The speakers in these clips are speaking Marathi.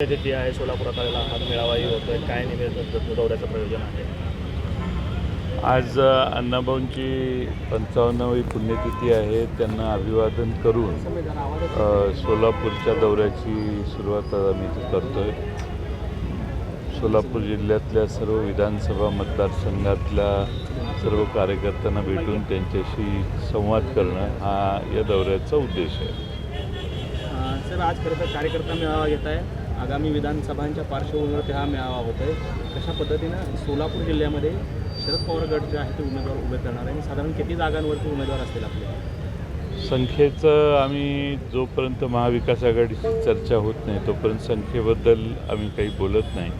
तिथी आहे सोलापुरात आलेला हात मेळावाही होतोय. काय निवेदन? दौऱ्याचं प्रयोजन आहे. आज अण्णाभाऊंची पंचावन्नावी पुण्यतिथी आहे. त्यांना अभिवादन करून सोलापूरच्या दौऱ्याची सुरुवात आम्ही इथे करतो आहे सोलापूर जिल्ह्यातल्या सर्व विधानसभा मतदारसंघातल्या सर्व कार्यकर्त्यांना भेटून त्यांच्याशी संवाद करणं हा या दौऱ्याचा उद्देश आहे. सर आज खरं तर कार्यकर्ता मेळावा घेत आहे. आगामी विधानसभांच्या पार्श्वभूमीवरती हा मेळावा होत आहे कशा पद्धतीनं सोलापूर जिल्ह्यामध्ये शरद पवार गट जे आहे ते उमेदवार उभे करणार आहे आणि साधारण किती जागांवरती उमेदवार असतील आपले? संख्येचं आम्ही जोपर्यंत महाविकास आघाडीची चर्चा होत नाही तोपर्यंत संख्येबद्दल आम्ही काही बोलत नाही.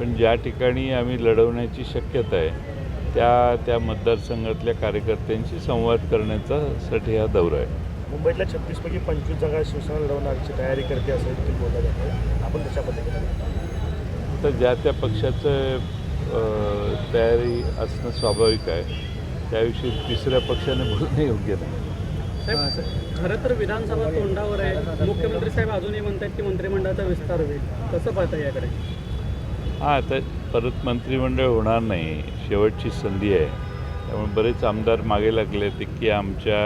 पण ज्या ठिकाणी आम्ही लढवण्याची शक्यता आहे त्या त्या मतदारसंघातल्या कार्यकर्त्यांशी संवाद करण्याचा साठी हा दौरा आहे. मुंबईतल्या छत्तीसपैकी पंचवीस जागा शिवसेना लढवण्याची तयारी करते असं देखील बोललं जातं. आपण कशा पद्धतीने तर ज्या त्या पक्षाचं तयारी असणं स्वाभाविक आहे त्याविषयी तिसऱ्या पक्षाने बोलणं योग्य नाही. साहेब खरं तर विधानसभा तोंडावर आहे. मुख्यमंत्री साहेब अजूनही म्हणतात की मंत्रिमंडळाचा विस्तार होईल. कसं पाहता याकडे? हां आता परत मंत्रिमंडळ होणार नाही. शेवटची संधी आहे. त्यामुळे बरेच आमदार मागे लागले ते की आमच्या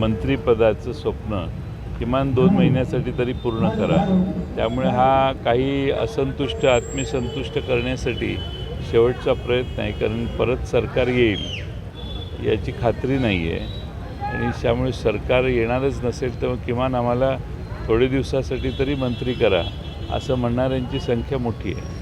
मंत्रिपदाचं स्वप्न किमान दोन महिन्यासाठी तरी पूर्ण करा. त्यामुळे हा काही असंतुष्ट आत्मसंतुष्ट करण्यासाठी शेवटचा प्रयत्न आहे कारण परत सरकार येईल याची खात्री नाही आहे आणि त्यामुळे सरकार येणारच नसेल तर किमान आम्हाला थोडे दिवसासाठी तरी मंत्री करा असं म्हणणाऱ्यांची संख्या मोठी आहे.